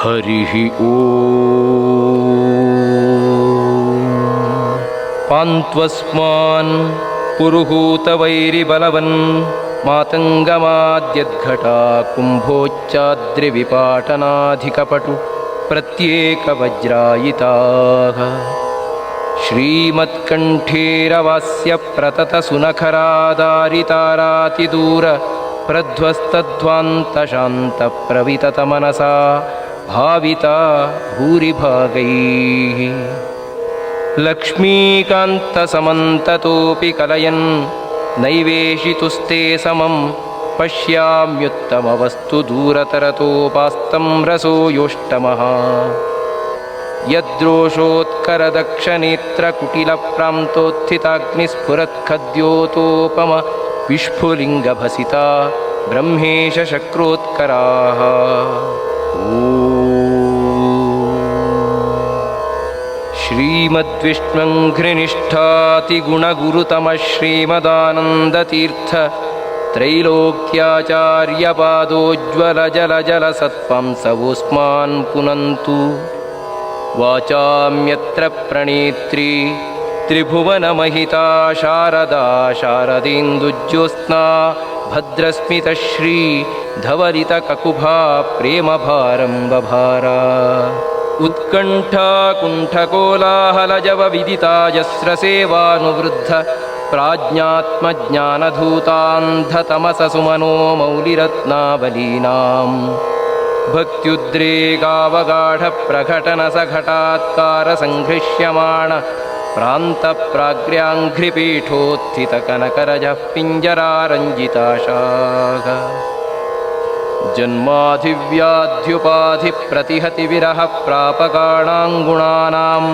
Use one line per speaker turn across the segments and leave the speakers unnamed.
हरिः ओ पान्त्वस्मान् पुरुहूतवैरिबलवन् मातङ्गमाद्यद्घटा कुम्भोच्चाद्रिविपाटनाधिकपटु प्रत्येकवज्रायिताः। श्रीमत्कण्ठेरवास्य प्रततसुनखरादारितारातिदूर प्रध्वस्तध्वान्तशान्तप्रविततमनसा भाविता भूरिभागैः। लक्ष्मीकान्तसमन्ततोऽपि कलयन् नैवेशितुस्ते समं पश्याम्युत्तमवस्तु दूरतरतोपास्तं रसो योष्टमः। यद्रोषोत्करदक्षनेत्रकुटिलप्रान्तोत्थिताग्निस्फुरत्खद्योतोपम विस्फुलिङ्गभसिता ब्रह्मेशशक्रोत्कराः श्रीमद्विष्णुघ्रिनिष्ठातिगुणगुरुतमः श्रीमदानन्दतीर्थ त्रैलोक्याचार्यपादोज्ज्वलजलजलसत्त्वंसवोऽस्मान् पुनन्तु। वाचाम्यत्र प्रणेत्री त्रिभुवनमहिता शारदा शारदेन्दुज्योत्स्ना भद्रस्मितश्री धवलितककुभा प्रेमभारं बभारा उत्कण्ठाकुण्ठकोलाहलजवविदिताजस्रसेवानुवृद्ध प्राज्ञात्मज्ञानधूतान्धतमससुमनो मौलिरत्नावलीनाम् भक्त्युद्रेगावगाढप्रकटनसघटात्कारसङ्घृष्यमाण प्रान्तप्राग्र्याङ्घ्रिपीठोत्थितकनकरजः पिञ्जरारञ्जिताशाः जन्माधिव्याध्युपाधिप्रतिहतिविरह प्रापकाणाङ्गुणानाम्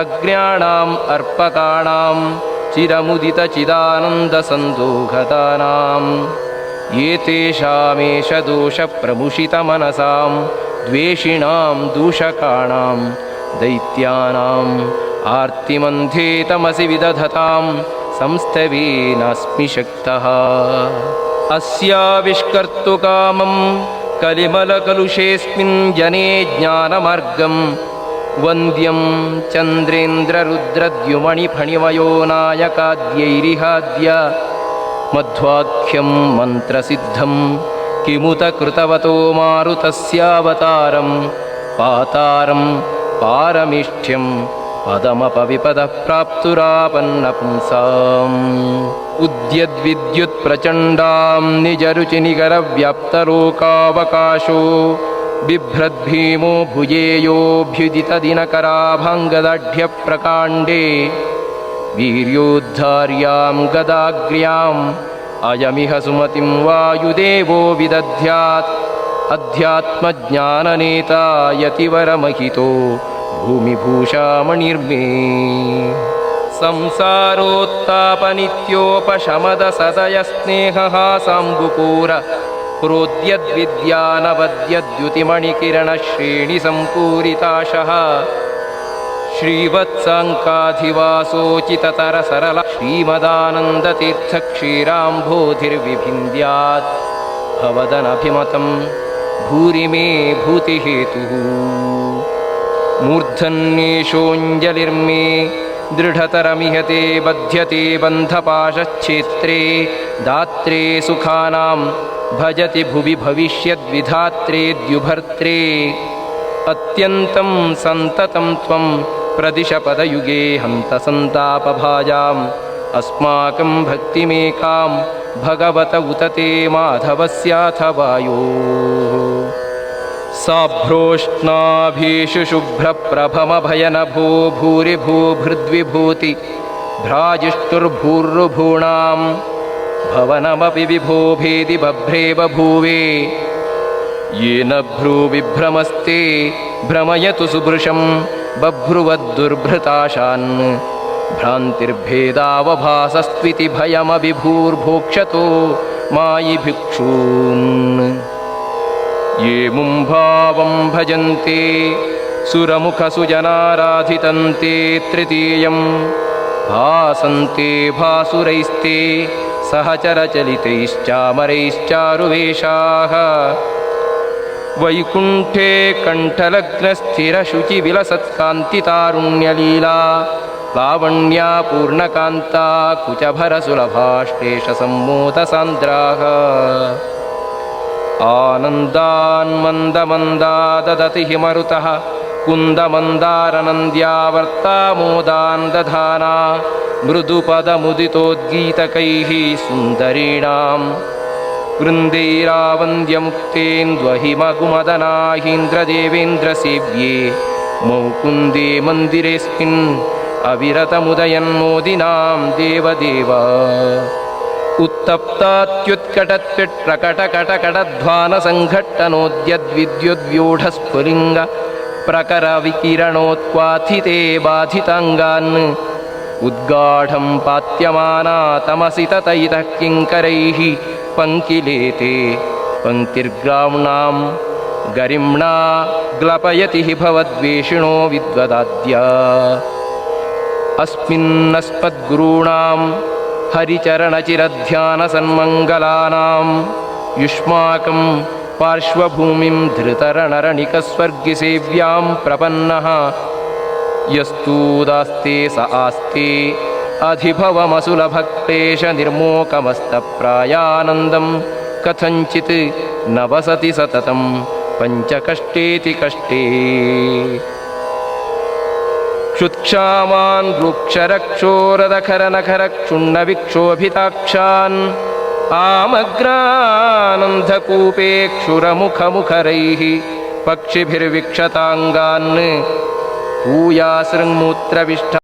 अग्र्याणाम् अर्पकाणां चिरमुदितचिदानन्दसन्दोघतानाम्। एतेषामेष दोषप्रमुषितमनसां द्वेषिणां दूषकाणां दैत्यानाम् आर्तिमन्धेतमसि विदधतां संस्तवेनास्मि शक्तः अस्याविष्कर्तुकामं कलिमलकलुषेऽस्मिन् जने ज्ञानमार्गं वन्द्यं चन्द्रेन्द्ररुद्रद्युमणिफणिमयो नायकाद्यैरिहाद्य मध्वाख्यं मन्त्रसिद्धं किमुत कृतवतो मारुतस्यावतारं पातारं पारमिष्ठ्यं पदमपविपदः प्राप्तुरापन्नपुंसाम् उद्यद्विद्युत्प्रचण्डां निजरुचिनिकरव्याप्तलोकावकाशो बिभ्रद्भीमो भुजेयोऽभ्युदितदिनकराभङ्गदाढ्यप्रकाण्डे वीर्योद्धार्यां गदाग्र्याम् अयमिह सुमतिं वायुदेवो विदध्यात्। अध्यात्मज्ञाननेता यतिवरमहितो भूमिभूषामणिर्मे। संसारोत्तापनित्योपशमदसदयस्नेहः साम्बुपूर प्रोद्यद्विद्यानवद्यद्युतिमणिकिरणश्रेणिसम्पूरिताशः श्रीवत्साङ्काधिवासोचिततरसरल श्रीमदानन्दतीर्थक्षीराम्भोधिर्विभिन्द्यात्। भवदनभिमतं भूरि मे भूतिहेतुः मूर्धन्येषोऽञ्जलिर्मे दृढतरमिहते बध्यते बन्धपाशच्छेत्रे दात्रे सुखानां भजति भुवि भविष्यद्विधात्रे द्युभर्त्रे। अत्यन्तं सन्ततं त्वं प्रदिशपदयुगे हन्तसन्तापभाजाम्। अस्माकं भक्तिमेकां भगवत उत ते माधवस्याथ वायोः साभ्रोष्णाभीषु शुभ्रप्रभमभयनभो भूरिभूभृद्विभूति भ्राजिष्टुर्भूर्भूणां भवनमपि विभो भेदि बभ्रे बभूवे येन भ्रूविभ्रमस्ते भ्रमयतु सुभृशं बभ्रुवद्दुर्भृताशान्। भ्रान्तिर्भेदावभासस्त्विति भयमभिभूर्भोक्षतो मायि भिक्षून् ये मुम्भावं भजन्ते सुरमुखसुजनाराधितन्ते तृतीयं भासन्ते भासुरैस्ते सहचरचलितैश्चामरैश्चारुवेषाः। वैकुण्ठे कण्ठलग्नस्थिरशुचिविलसत्कान्तितारुण्यलीला लावण्या पूर्णकान्ता कुचभरसुलभाश्लेषसम्मोदसान्द्राः आनन्दान्मन्दमन्दा ददति हि मरुतः कुन्दमन्दारनन्द्यावर्तामोदान् दधाना मृदुपदमुदितोद्गीतकैः सुन्दरीणाम्। वृन्दैरावन्द्यमुक्तेन्द्वहिमगुमदनाहीन्द्रदेवेन्द्रसेव्ये मौकुन्दे मन्दिरेऽस्मिन् अविरतमुदयन्मोदिनां देवदेव उत्तप्तात्युत्कटत्पिट्प्रकटकटकडध्वानसङ्घट्टनोद्यद्विद्युद्व्यूढस्फुलिङ्ग प्रकरविकिरणोत्क्वाथिते बाधिताङ्गान् उद्गाढं पात्यमाना तमसि ततैतः किङ्करैः पङ्किलेते पङ्क्तिर्ग्राम्णां गरिम्णा ग्लपयति हि भवद्वेषिणो विद्वदाद्य। अस्मिन्नस्मद्गुरूणां हरिचरणचिरध्यानसन्मङ्गलानां युष्माकं पार्श्वभूमिं धृतरणरणिकस्वर्गिसेव्यां प्रपन्नः। यस्तूदास्ते स आस्ते अधिभवमसुलभक्तेश निर्मोकमस्तप्रायानन्दं कथञ्चित् न वसति सततं पञ्चकष्टेति कष्टे क्षुत्क्षामान् वृक्षरक्षोरदखरनखरक्षुण्णविक्षोभिताक्षान् आमग्रानन्धकूपे क्षुरमुखमुखरैः पक्षिभिर्विक्षताङ्गान् भूयासृङ्मूत्रविष्ठ